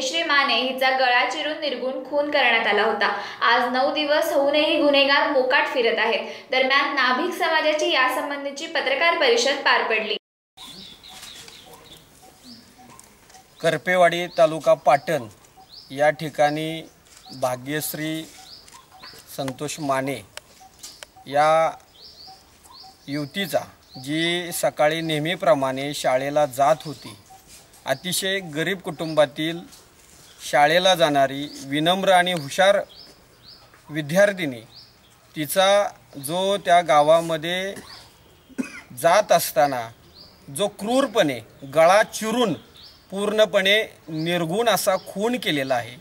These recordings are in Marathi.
भाग्यश्री माने हिचा गळा चिरून निर्गुण खून करण्यात आला होता. आज नऊ दिवस होऊनही गुन्हेगार मोकाट फिरत आहेत. दरम्यान नाभिक समाजाची यासंबंधीची पत्रकार परिषद पार पडली. करपेवाडी तालुका पाटण या ठिकाणी भाग्यश्री संतोष माने या युवतीचा जी सकाळी नेहमीप्रमाणे शाळेला जात होती अतिशय गरीब कुटुंबातील शाळेला जाणारी विनम्र आणि हुशार विद्यार्थिनी तिचा जो त्या गावामध्ये जात असताना जो क्रूरपणे गळा चिरून पूर्णपणे निर्गुण असा खून केलेला आहे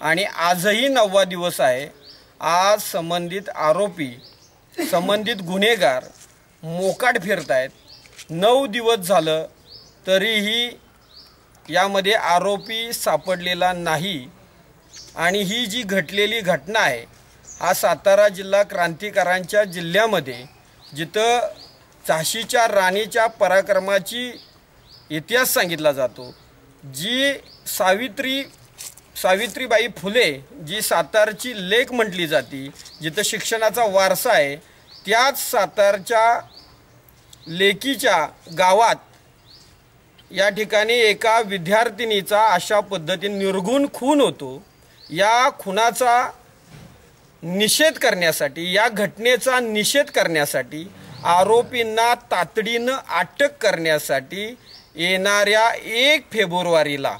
आणि आजही नववा दिवस आहे आज संबंधित आरोपी संबंधित गुन्हेगार मोकाट फिरत आहेत नऊ दिवस झालं तरीही यामध्ये आरोपी सापडलेला नाही आणि ही जी घटलेली घटना आहे हा सातारा जिल्हा क्रांतिकारांच्या जिल्ह्यामध्ये जिथं झाशीच्या राणीच्या पराक्रमाची इतिहास सांगितला जातो जी सावित्री सावित्रीबाई फुले जी सातारची लेख म्हटली जाती जिथं शिक्षणाचा वारसा आहे त्याच सातारच्या लेकीच्या गावात या ठिकाणी एका विद्यार्थिनीचा अशा पद्धतीने निर्गुण खून होतो. या खुनाचा निषेध करण्यासाठी या घटनेचा निषेध करण्यासाठी आरोपींना तातडीनं अटक करण्यासाठी येणाऱ्या एक फेब्रुवारीला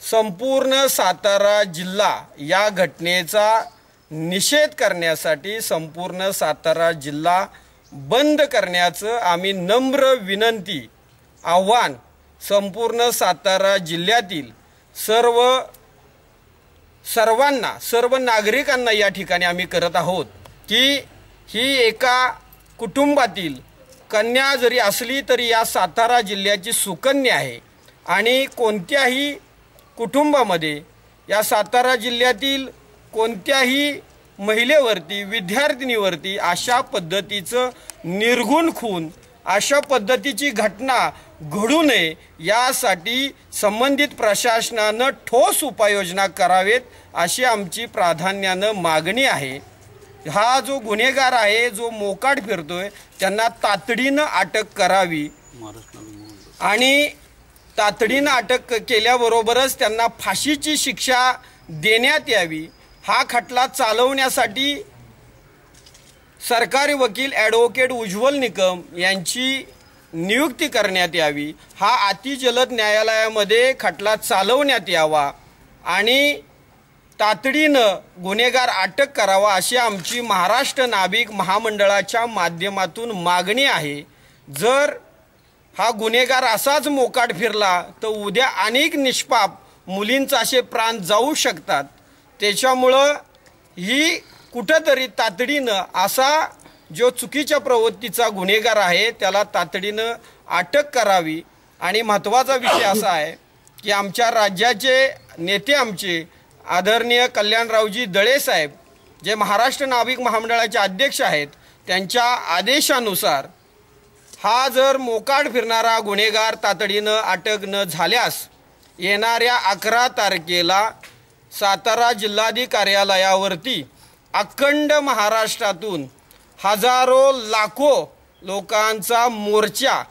संपूर्ण सातारा जिल्हा या घटनेचा निषेध करण्यासाठी संपूर्ण सातारा जिल्हा बंद करण्याचं आम्ही नम्र विनंती आव्हान संपूर्ण सातारा जिल्ह्यातील सर्व सर्वांना सर्व नागरिकांना या ठिकाणी आम्ही करत आहोत की ही एका कुटुंबातील कन्या जरी असली तरी या सातारा जिल्ह्याची सुकन्या आहे आणि कोणत्याही कुटुंबामध्ये या सातारा जिल्ह्यातील कोणत्याही महिलेवरती विद्यार्थिनीवरती अशा पद्धतीचं निर्गुण खून अशा पद्धतीची घटना घडू नये यासाठी संबंधित प्रशासनानं ठोस उपाययोजना करावेत अशी आमची प्राधान्यानं मागणी आहे. हा जो गुन्हेगार आहे जो मोकाट फिरतोय त्यांना तातडीनं अटक करावी. आणि तातडीनं अटक केल्याबरोबरच त्यांना फाशीची शिक्षा देण्यात यावी. हा खटला चालवण्यासाठी सरकारी वकील ॲडव्होकेट उज्ज्वल निकम यांची नियुक्ती करण्यात यावी. हा अतिजलद न्यायालयामध्ये खटला चालवण्यात यावा आणि तातडीनं गुन्हेगार अटक करावा अशी आमची महाराष्ट्र नाभिक महामंडळाच्या माध्यमातून मागणी आहे. जर हा गुन्हेगार असाच मोकाट फिरला तर उद्या अनेक निष्पाप मुलींचा असे प्राण जाऊ शकतात. त्याच्यामुळं ही कुठंतरी तातडीनं असा जो चुकीच्या प्रवृत्तीचा गुन्हेगार आहे त्याला तातडीनं अटक करावी. आणि महत्त्वाचा विषय असा आहे की आमच्या राज्याचे नेते आमचे आदरणीय कल्याणरावजी दळे साहेब जे महाराष्ट्र नाविक महामंडळाचे अध्यक्ष आहेत त्यांच्या आदेशानुसार हा जर मोकाड फिरणारा गुन्हेगार तातडीनं अटक न झाल्यास येणाऱ्या अकरा तारखेला सातारा जिल्हाधिकारी कार्यालयावरती अखंड महाराष्ट्रातून हजारो लाखो लोकांचा मोर्चा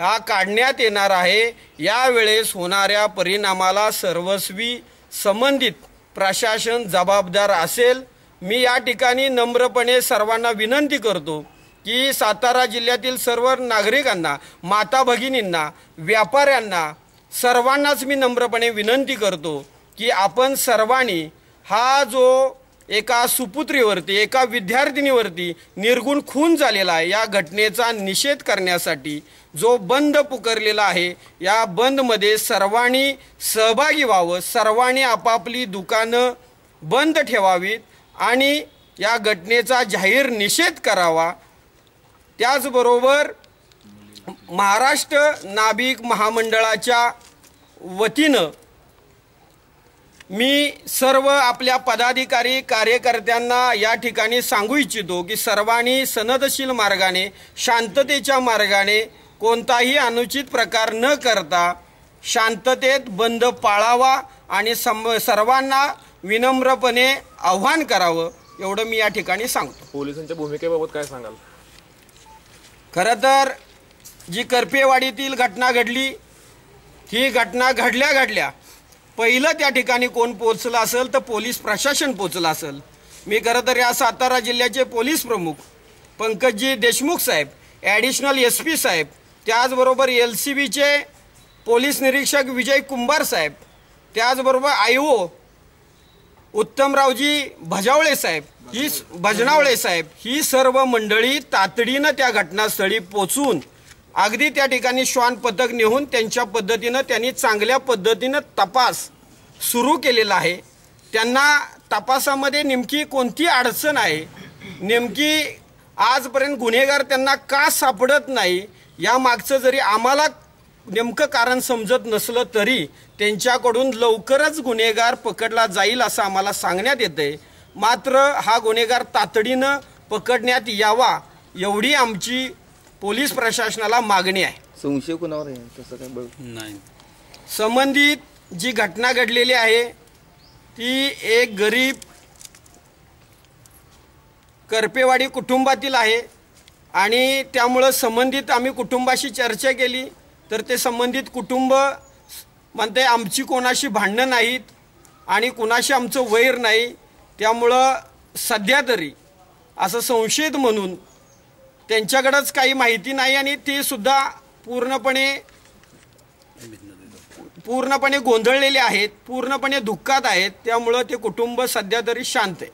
हा काढण्यात येणार आहे. यावेळेस होणाऱ्या परिणामाला सर्वस्वी संबंधित प्रशासन जबाबदार असेल. मी या ठिकाणी नम्रपणे सर्वांना विनंती करतो की सातारा जिल्ह्यातील सर्व नागरिकांना माता भगिनींना व्यापाऱ्यांना सर्वांनाच मी नम्रपणे विनंती करतो की आपण सर्वांनी हा जो एका सुपुत्रीवरती एका विद्यार्थिनीवरती निर्गुण खून झालेला आहे. या घटनेचा निषेध करण्यासाठी जो बंद पुकारलेला आहे या बंदमध्ये सर्वांनी सहभागी व्हावं सर्वांनी आपापली दुकानं बंद ठेवावीत आणि या घटनेचा जाहीर निषेध करावा. त्याचबरोबर महाराष्ट्र नाभिक महामंडळाच्या वतीनं मी सर्व आपल्या पदाधिकारी कार्यकर्त्यांना या ठिकाणी सांगू इच्छितो की सर्वांनी सनदशील मार्गाने शांततेच्या मार्गाने कोणताही अनुचित प्रकार न करता शांततेत बंद पाळावा आणि सम सर्वांना विनम्रपणे आव्हान करावं एवढं मी या ठिकाणी सांगतो. पोलिसांच्या भूमिकेबाबत काय सांगाल? खरं तर जी करपेवाडीतील घटना घडली ही घटना घडल्या घडल्या पहिलं त्या ठिकाणी कोण पोचलं असेल तर पोलीस प्रशासन पोचलं असेल. मी खरं तर या सातारा जिल्ह्याचे पोलीस प्रमुख पंकजजी देशमुख साहेब ॲडिशनल एस पी साहेब त्याचबरोबर एल सी बीचे पोलीस निरीक्षक विजय कुंभार साहेब त्याचबरोबर आय ओ उत्तमरावजी भजावळे साहेब ही भजनावळे साहेब ही सर्व मंडळी तातडीनं त्या घटनास्थळी पोचून अगदी त्या ठिकाणी श्वान पथक नेऊन त्यांच्या पद्धतीनं त्यांनी चांगल्या पद्धतीनं तपास सुरू केलेला आहे. त्यांना तपासामध्ये नेमकी कोणती अडचण आहे? नेमकी आजपर्यंत गुन्हेगार त्यांना का सापडत नाही? या मागचं जरी आम्हाला नेमकं कारण समजत नसलं तरी त्यांच्याकडून लवकरच गुन्हेगार पकडला जाईल असं आम्हाला सांगण्यात येतं आहे मात्र हा गुन्हेगार तातडीनं पकडण्यात यावा एवढी आमची पोलीस प्रशासनाला मागणी आहे. संशय कुणावर आहे? तसं काय बघ. नाही. संबंधित जी घटना घडलेली आहे ती एक गरीब करपेवाडी कुटुंबातील आहे आणि त्यामुळं संबंधित आम्ही कुटुंबाशी चर्चा केली तर ते संबंधित कुटुंब म्हणते आमची कोणाशी भांडणं नाहीत आणि कुणाशी आमचं वैर नाही. त्यामुळं सध्या तरी असं संशयित म्हणून त्यांच्याकडंच काही माहिती नाही आणि ती सुद्धा पूर्णपणे पूर्णपणे गोंधळलेले आहेत पूर्णपणे दुःखात आहेत. त्यामुळं ते कुटुंब सध्या तरी शांत आहे.